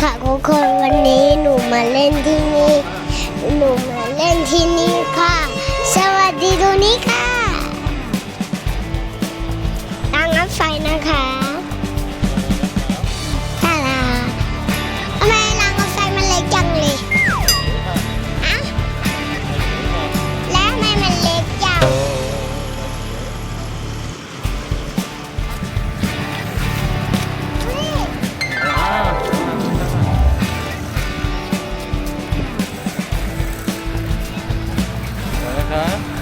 ค่ะทุกคนวันนี้หนูมาเล่นที่นี่ หนูมาเล่นที่นี่ นะครับ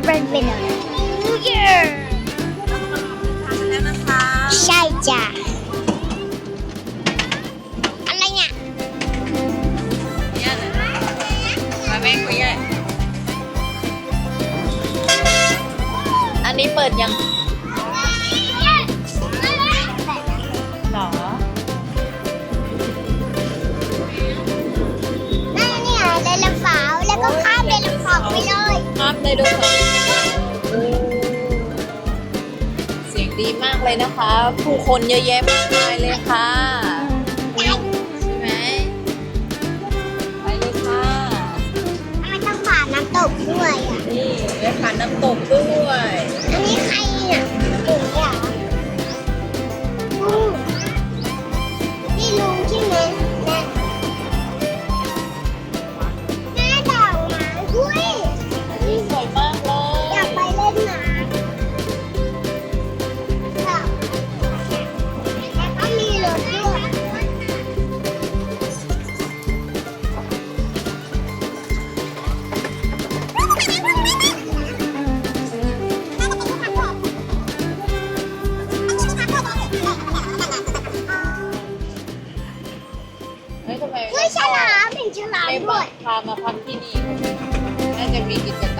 จะเข้าไปเป็นเวลาเย่แล้วนะคะใช่จ้ะ อะไรเนี่ยเนี่ยนะมาแม่คุยเลยอันนี้เปิดยัง ดโนเสาร์โอ้เสียงดีมากเลยนะคะ ผู้คนเยอะแยะมากมายเลยค่ะ ใช่ไหมไปเลยค่ะทำไมต้องผ่านน้ำตกด้วยอะ นี่ไปผ่านน้ำตกด้วย พามาพักที่นี่น่าจะมีกิจกรรม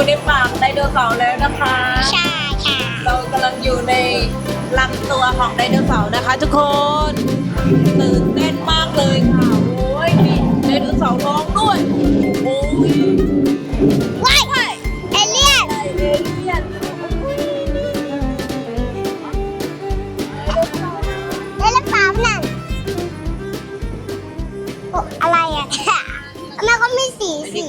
อยู่ในปากไดโนเสาร์แล้วนะคะ ใช่ค่ะเรากำลังอยู่ในลำตัวของไดโนเสาร์นะคะ ทุกคนตื่นเต้นมากเลยค่ะโอ้ยมีไดโนเสาร์ร้องด้วยโอ้ยว้ายเอเลี่ยนไดเอเลียนเดินหลุมเสานั่นโอ้อะไรอะทำไมก็มีสีไม่สี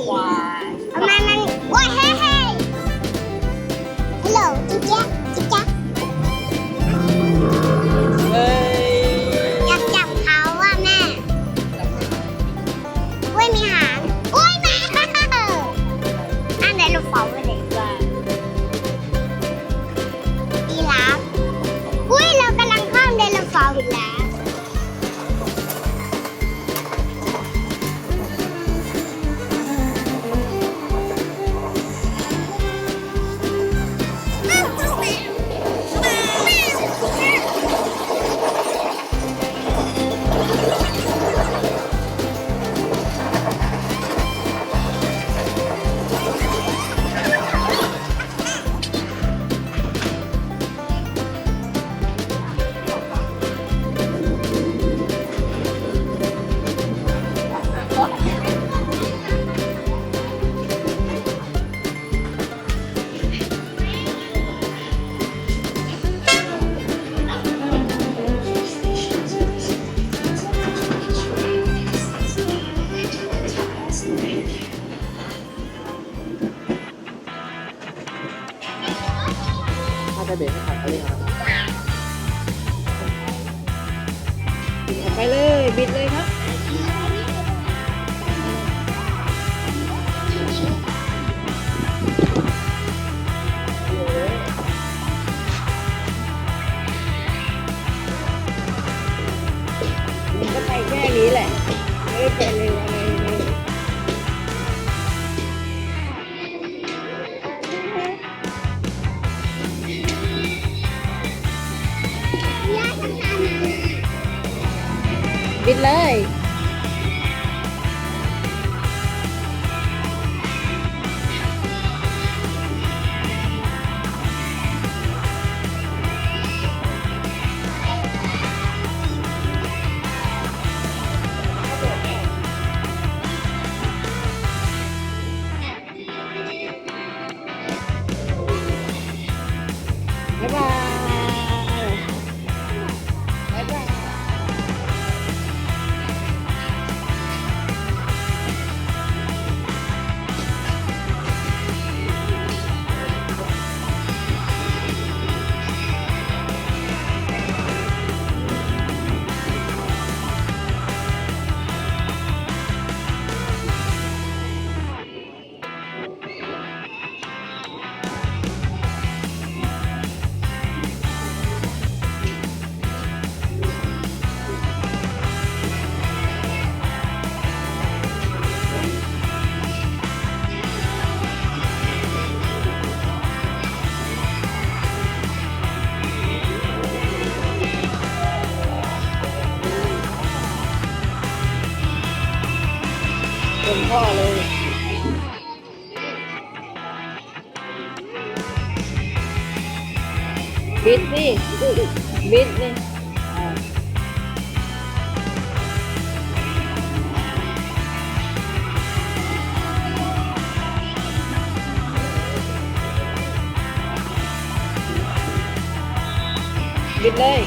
ช่เบไม่ขัดเขาเลยครับบิดออกไปเลยบิดเลยครับมันก็ไปแค่นี้แหละ ไม่ได้ไปเร็ว บิดเลย พ่อเลยบิดสิบิดนี่อ่าบิดเลย